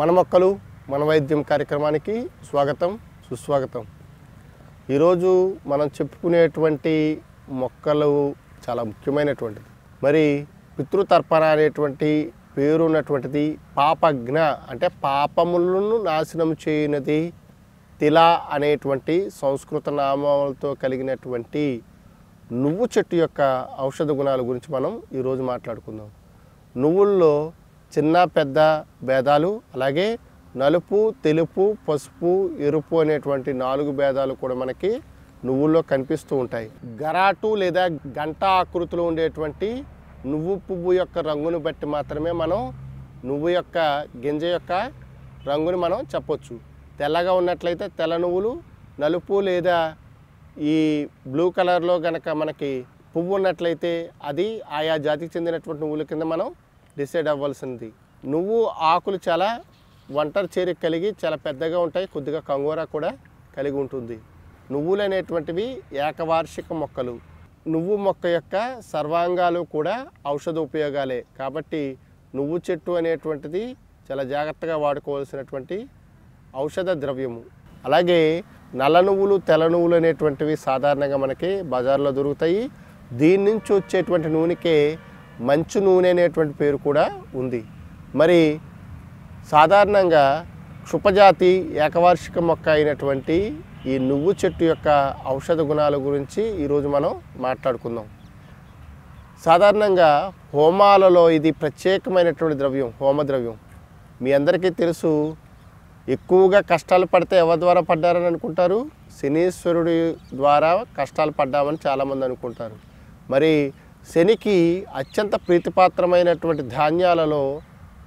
మన మొక్కలు మన వైద్యం కార్యక్రమానికి స్వాగతం సుస్వాగతం. ఈరోజు మనం చెప్పుకునేటువంటి మొక్కలు చాలా ముఖ్యమైనటువంటిది. మరి పితృతర్పణ అనేటువంటి పేరు ఉన్నటువంటిది పాపజ్ఞ అంటే పాపములను నాశనం చేయనది తిల అనేటువంటి సంస్కృత నామాలతో కలిగినటువంటి నువ్వు చెట్టు యొక్క ఔషధ గుణాల గురించి మనం ఈరోజు మాట్లాడుకుందాం. నువ్వుల్లో చిన్న పెద్ద భేదాలు అలాగే నలుపు తెలుపు పసుపు ఎరుపు అనేటువంటి నాలుగు భేదాలు కూడా మనకి నువ్వుల్లో కనిపిస్తూ ఉంటాయి. గరాటు లేదా గంట ఆకృతిలో ఉండేటువంటి నువ్వు పువ్వు యొక్క రంగును బట్టి మాత్రమే మనం నువ్వు యొక్క గింజ యొక్క రంగుని మనం చెప్పొచ్చు. తెల్లగా ఉన్నట్లయితే తెల్ల నువ్వులు నలుపు లేదా ఈ బ్లూ కలర్లో గనక మనకి పువ్వు ఉన్నట్లయితే అది ఆయా జాతికి చెందినటువంటి నువ్వుల కింద మనం డిసైడ్ అవ్వాల్సింది. నువ్వు ఆకులు చాలా ఒంటరి చేరిక కలిగి చాలా పెద్దగా ఉంటాయి కొద్దిగా కంగోరా కూడా కలిగి ఉంటుంది. నువ్వులు అనేటువంటివి ఏకవార్షిక మొక్కలు. నువ్వు మొక్క యొక్క సర్వాంగాలు కూడా ఔషధ ఉపయోగాలే. కాబట్టి నువ్వు చెట్టు అనేటువంటిది చాలా జాగ్రత్తగా వాడుకోవాల్సినటువంటి ఔషధ ద్రవ్యము. అలాగే నల్ల నువ్వులు తెల్ల నువ్వులు అనేటువంటివి సాధారణంగా మనకి బజార్లో దొరుకుతాయి. దీని నుంచి వచ్చేటువంటి నూనెకే మంచు నూనె అనేటువంటి పేరు కూడా ఉంది. మరి సాధారణంగా క్షుపజాతి ఏకవార్షిక మొక్క అయినటువంటి ఈ నువ్వు చెట్టు యొక్క ఔషధ గుణాల గురించి ఈరోజు మనం మాట్లాడుకుందాం. సాధారణంగా హోమాలలో ఇది ప్రత్యేకమైనటువంటి ద్రవ్యం హోమ ద్రవ్యం మీ అందరికీ తెలుసు ఎక్కువగా కష్టాలు పడితే ఎవరి ద్వారా పడ్డారని అనుకుంటారు? శనీశ్వరుడి ద్వారా కష్టాలు పడ్డామని చాలామంది అనుకుంటారు. మరి శనికి అత్యంత ప్రీతిపాత్రమైనటువంటి ధాన్యాలలో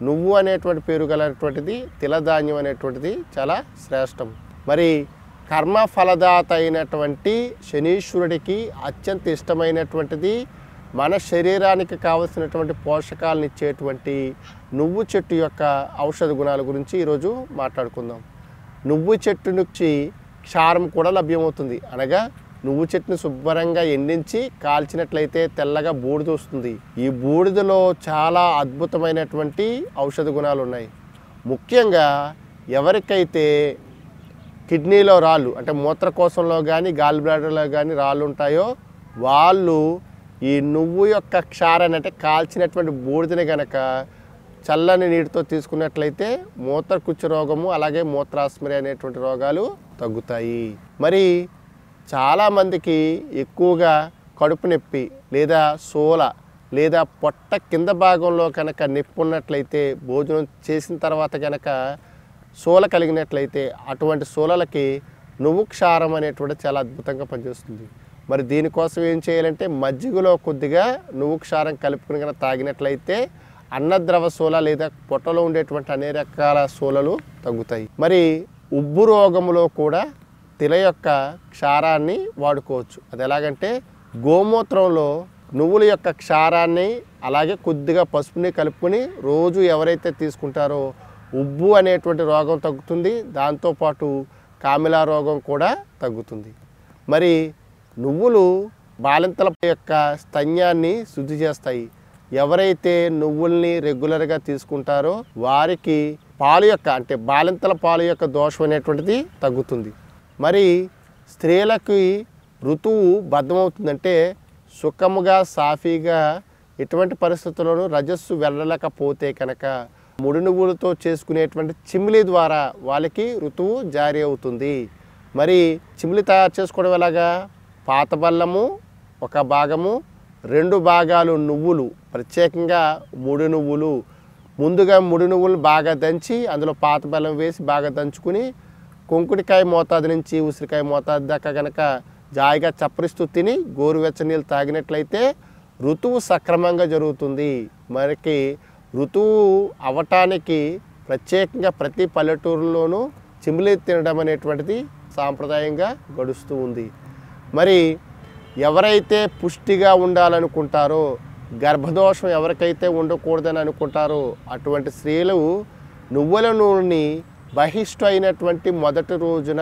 నువ్వు అనేటువంటి పేరు గలటువంటిది తిలధాన్యం అనేటువంటిది చాలా శ్రేష్టం. మరి కర్మ ఫలదాత అయినటువంటి శనీశ్వరుడికి అత్యంత ఇష్టమైనటువంటిది మన శరీరానికి కావలసినటువంటి పోషకాలను ఇచ్చేటువంటి నువ్వు చెట్టు యొక్క ఔషధ గుణాల గురించి ఈరోజు మాట్లాడుకుందాం. నువ్వు చెట్టు నుంచి క్షారం కూడా లభ్యమవుతుంది. అనగా నువ్వు చెట్టును శుభ్రంగా ఎండించి కాల్చినట్లయితే తెల్లగా బూడిద వస్తుంది. ఈ బూడిదలో చాలా అద్భుతమైనటువంటి ఔషధ గుణాలు ఉన్నాయి. ముఖ్యంగా ఎవరికైతే కిడ్నీలో రాళ్ళు అంటే మూత్రకోశంలో కానీ గాల్ బ్లాడర్లో కానీ రాళ్ళు ఉంటాయో వాళ్ళు ఈ నువ్వు యొక్క క్షారాన్ని అంటే కాల్చినటువంటి బూడిదని గనక చల్లని నీటితో తీసుకున్నట్లయితే మూత్రకుచ్చు రోగము అలాగే మూత్రాస్మరి అనేటువంటి రోగాలు తగ్గుతాయి. మరి చాలామందికి ఎక్కువగా కడుపు నొప్పి లేదా సోల లేదా పొట్ట కింద భాగంలో కనుక నొప్పి ఉన్నట్లయితే భోజనం చేసిన తర్వాత కనుక సోల కలిగినట్లయితే అటువంటి సోలలకి నువ్వు క్షారం అనేటువంటి చాలా అద్భుతంగా పనిచేస్తుంది. మరి దీనికోసం ఏం చేయాలంటే మజ్జిగలో కొద్దిగా నువ్వు క్షారం కలుపుకుని కనుక తాగినట్లయితే అన్నద్రవ సోల లేదా పొట్టలో ఉండేటువంటి అనేక రకాల సోలలు తగ్గుతాయి. మరి ఉబ్బు రోగములో కూడా తిల యొక్క క్షారాన్ని వాడుకోవచ్చు. అది ఎలాగంటే గోమూత్రంలో నువ్వుల యొక్క క్షారాన్ని అలాగే కొద్దిగా పసుపుని కలుపుకొని రోజు ఎవరైతే తీసుకుంటారో ఉబ్బు అనేటువంటి రోగం తగ్గుతుంది. దాంతోపాటు కామిలా రోగం కూడా తగ్గుతుంది. మరి నువ్వులు బాలింతల యొక్క స్తన్యాన్ని శుద్ధి చేస్తాయి. ఎవరైతే నువ్వుల్ని రెగ్యులర్గా తీసుకుంటారో వారికి పాలు యొక్క అంటే బాలింతల పాలు యొక్క దోషం అనేటువంటిది తగ్గుతుంది. మరి స్త్రీలకి ఋతువు బద్ధమవుతుందంటే సుఖముగా సాఫీగా ఎటువంటి పరిస్థితుల్లోనూ రజస్సు వెళ్ళలేకపోతే కనుక ముడి నువ్వులతో చేసుకునేటువంటి చిమ్లి ద్వారా వాళ్ళకి ఋతువు జారీ అవుతుంది. మరి చిమ్లి తయారు చేసుకోవడం ఎలాగా? పాత బల్లము ఒక భాగము రెండు భాగాలు నువ్వులు ప్రత్యేకంగా ముడి నువ్వులు. ముందుగా ముడి నువ్వులు బాగా దంచి అందులో పాత బెల్లం వేసి బాగా దంచుకుని కుంకుడికాయ మోతాదు నుంచి ఉసిరికాయ మోతాదు దాకా కనుక జాయిగా చప్పరిస్తూ తిని గోరువెచ్చ నీళ్ళు తాగినట్లయితే ఋతువు సక్రమంగా జరుగుతుంది. మనకి ఋతువు అవటానికి ప్రత్యేకంగా ప్రతి పల్లెటూరులోనూ చిమిలి తినడం అనేటువంటిది సాంప్రదాయంగా గడుస్తూ ఉంది. మరి ఎవరైతే పుష్టిగా ఉండాలనుకుంటారో గర్భదోషం ఎవరికైతే ఉండకూడదని అనుకుంటారో అటువంటి స్త్రీలు నువ్వుల నూనెని బహిష్టు అయినటువంటి మొదటి రోజున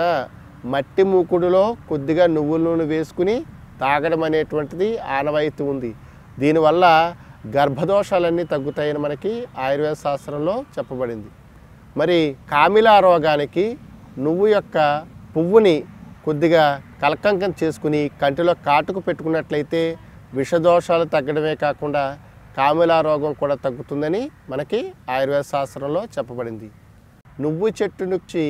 మట్టి మూకుడులో కొద్దిగా నువ్వుల నూనె వేసుకుని తాగడం అనేటువంటిది ఆనవాయితీ ఉంది. దీనివల్ల గర్భదోషాలన్నీ తగ్గుతాయని మనకి ఆయుర్వేద శాస్త్రంలో చెప్పబడింది. మరి కామిలా రోగానికి నువ్వు యొక్క పువ్వుని కొద్దిగా కలకంకం చేసుకుని కంటిలో కాటుకు పెట్టుకున్నట్లయితే విషదోషాలు తగ్గడమే కాకుండా కామిలా రోగం కూడా తగ్గుతుందని మనకి ఆయుర్వేద శాస్త్రంలో చెప్పబడింది. నువ్వు చెట్టు నుంచి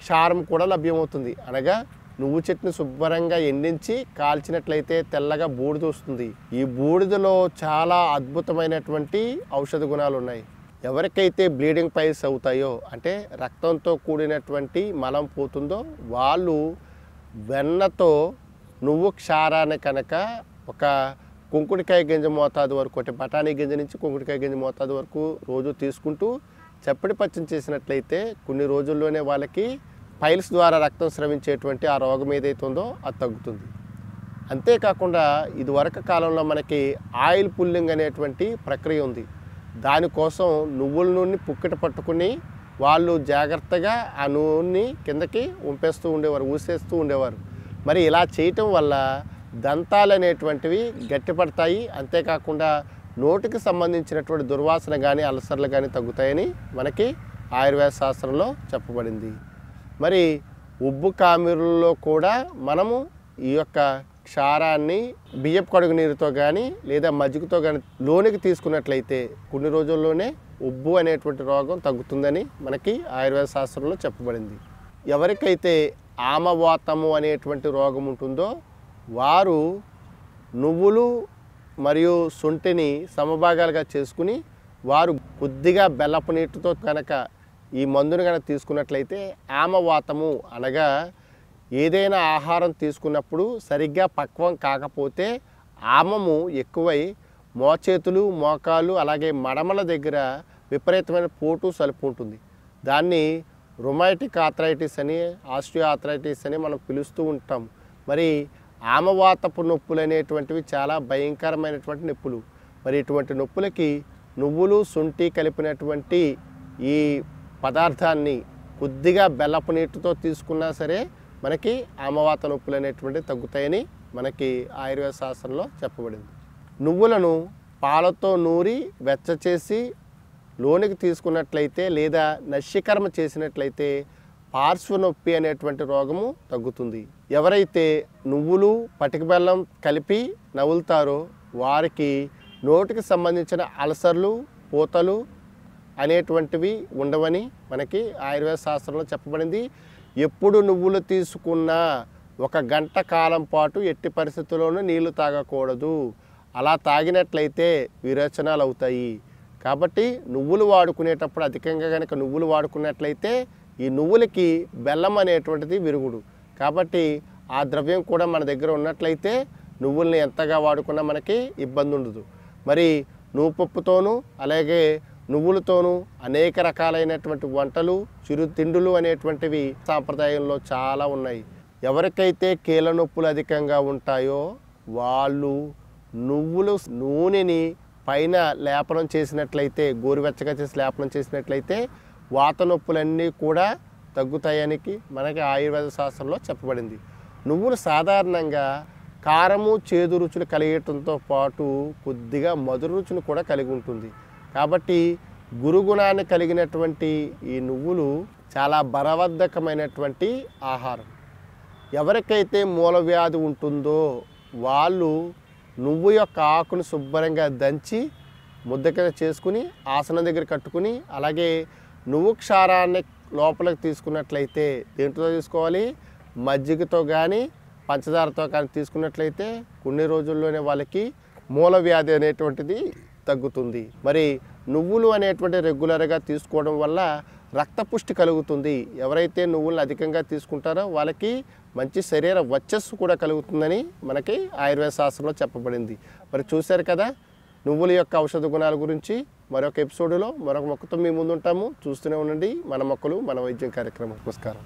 క్షారం కూడా లభ్యమవుతుంది. అనగా నువ్వు చెట్టుని శుభ్రంగా ఎండించి కాల్చినట్లయితే తెల్లగా బూడిద వస్తుంది. ఈ బూడిదలో చాలా అద్భుతమైనటువంటి ఔషధ గుణాలు ఉన్నాయి ఎవరికైతే బ్లీడింగ్ పైల్స్ అవుతాయో అంటే రక్తంతో కూడినటువంటి మలం పోతుందో వాళ్ళు వెన్నతో నువ్వు క్షారాన్ని కనుక ఒక కుంకుడికాయ గింజ మోతాదు వరకు అంటే బఠానీ గింజ నుంచి కుంకుడికాయ గింజ మోతాదు వరకు రోజు తీసుకుంటూ చప్పటి పచ్చం చేసినట్లయితే కొన్ని రోజుల్లోనే వాళ్ళకి పైల్స్ ద్వారా రక్తం స్రవించేటువంటి ఆ రోగం ఏదైతే ఉందో అది తగ్గుతుంది. అంతేకాకుండా ఇదివరకు కాలంలో మనకి ఆయిల్ పుల్లింగ్ అనేటువంటి ప్రక్రియ ఉంది. దానికోసం నువ్వుల నూనె పుక్కిట పట్టుకుని వాళ్ళు జాగ్రత్తగా ఆ నూనెని కిందకి ఉంపేస్తూ ఉండేవారు ఊసేస్తూ ఉండేవారు. మరి ఇలా చేయటం వల్ల దంతాలు అనేటువంటివి గట్టిపడతాయి. అంతేకాకుండా నోటికి సంబంధించినటువంటి దుర్వాసన కానీ అల్సర్లు కానీ తగ్గుతాయని మనకి ఆయుర్వేద శాస్త్రంలో చెప్పబడింది. మరి ఉబ్బు కామిరుల్లో కూడా మనము ఈ యొక్క క్షారాన్ని బియ్యపు కడుగు నీరుతో కానీ లేదా మజ్జిగతో కానీ లోనికి తీసుకున్నట్లయితే కొన్ని రోజుల్లోనే ఉబ్బు అనేటువంటి రోగం తగ్గుతుందని మనకి ఆయుర్వేద శాస్త్రంలో చెప్పబడింది. ఎవరికైతే ఆమవాతము అనేటువంటి రోగం ఉంటుందో వారు నువ్వులు మరియు శొంఠిని సమభాగాలుగా చేసుకుని వారు కొద్దిగా బెల్లపు నీటితో కనుక ఈ మందును కనుక తీసుకున్నట్లయితే ఆమవాతము అనగా ఏదైనా ఆహారం తీసుకున్నప్పుడు సరిగ్గా పక్వం కాకపోతే ఆమము ఎక్కువై మోచేతులు మోకాలు అలాగే మడమల దగ్గర విపరీతమైన పోటు సలుపు ఉంటుంది. దాన్ని రొమాటిక్ ఆథరైటిస్ అని ఆస్ట్రియో ఆథరైటిస్ అని మనం పిలుస్తూ ఉంటాం. మరి ఆమవాతపు నొప్పులు అనేటువంటివి చాలా భయంకరమైనటువంటి నొప్పులు. మరి ఇటువంటి నొప్పులకి నువ్వులు శుంఠి కలిపినటువంటి ఈ పదార్థాన్ని కొద్దిగా బెల్లపు నీటితో తీసుకున్నా సరే మనకి ఆమవాత నొప్పులు అనేటువంటివి తగ్గుతాయని మనకి ఆయుర్వేద శాస్త్రంలో చెప్పబడింది. నువ్వులను పాలతో నూరి వెచ్చచేసి లోనికి తీసుకున్నట్లయితే లేదా నశ్యకర్మ చేసినట్లయితే పార్శ్వనొప్పి అనేటువంటి రోగము తగ్గుతుంది. ఎవరైతే నువ్వులు పటిక బెల్లం కలిపి నవ్వులుతారో వారికి నోటికి సంబంధించిన అల్సర్లు పూతలు అనేటువంటివి ఉండవని మనకి ఆయుర్వేద శాస్త్రంలో చెప్పబడింది. ఎప్పుడు నువ్వులు తీసుకున్నా ఒక గంట కాలం పాటు ఎట్టి పరిస్థితుల్లోనూ నీళ్ళు తాగకూడదు. అలా తాగినట్లయితే విరేచనాలు అవుతాయి కాబట్టి నువ్వులు వాడుకునేటప్పుడు అధికంగా కనుక నువ్వులు వాడుకున్నట్లయితే ఈ నువ్వులకి బెల్లం అనేటువంటిది విరుగుడు. కాబట్టి ఆ ద్రవ్యం కూడా మన దగ్గర ఉన్నట్లయితే నువ్వుల్ని ఎంతగా వాడుకున్నా మనకి ఇబ్బంది ఉండదు. మరి నువ్వు పప్పుతోనూ అలాగే నువ్వులతోనూ అనేక రకాలైనటువంటి వంటలు చిరు తిండులు అనేటువంటివి సాంప్రదాయంలో చాలా ఉన్నాయి. ఎవరికైతే కీళ్ళ నొప్పులు అధికంగా ఉంటాయో వాళ్ళు నువ్వులు నూనెని పైన లేపనం చేసినట్లయితే గోరువెచ్చగా చేసి లేపనం చేసినట్లయితే వాత నొప్పులన్నీ కూడా తగ్గుతాయనికి మనకి ఆయుర్వేద శాస్త్రంలో చెప్పబడింది. నువ్వులు సాధారణంగా కారము చేదు రుచులు కలిగటంతో పాటు కొద్దిగా మధుర రుచిని కూడా కలిగి ఉంటుంది. కాబట్టి గురుగుణాన్ని కలిగినటువంటి ఈ నువ్వులు చాలా బలవర్ధకమైనటువంటి ఆహారం. ఎవరికైతే మూల వ్యాధి ఉంటుందో వాళ్ళు నువ్వు యొక్క ఆకును శుభ్రంగా దంచి ముద్ద కింద చేసుకుని ఆసనం దగ్గర కట్టుకుని అలాగే నువ్వు క్షారాన్ని లోపలికి తీసుకున్నట్లయితే దేంట్లో తీసుకోవాలి? మజ్జిగతో కానీ పంచదారతో కానీ తీసుకున్నట్లయితే కొన్ని రోజుల్లోనే వాళ్ళకి మూల వ్యాధి అనేటువంటిది తగ్గుతుంది. మరి నువ్వులు అనేటువంటి రెగ్యులర్గా తీసుకోవడం వల్ల రక్తపుష్టి కలుగుతుంది. ఎవరైతే నువ్వులను అధికంగా తీసుకుంటారో వాళ్ళకి మంచి శరీర వచ్చస్సు కూడా కలుగుతుందని మనకి ఆయుర్వేద శాస్త్రంలో చెప్పబడింది. మరి చూశారు కదా నువ్వుల యొక్క ఔషధ గుణాల గురించి మరొక ఎపిసోడ్లో మరొక మొక్కతో మీ ముందు ఉంటాము చూస్తూనే ఉండండి. మన మొక్కలు మన వైద్యం కార్యక్రమం. నమస్కారం.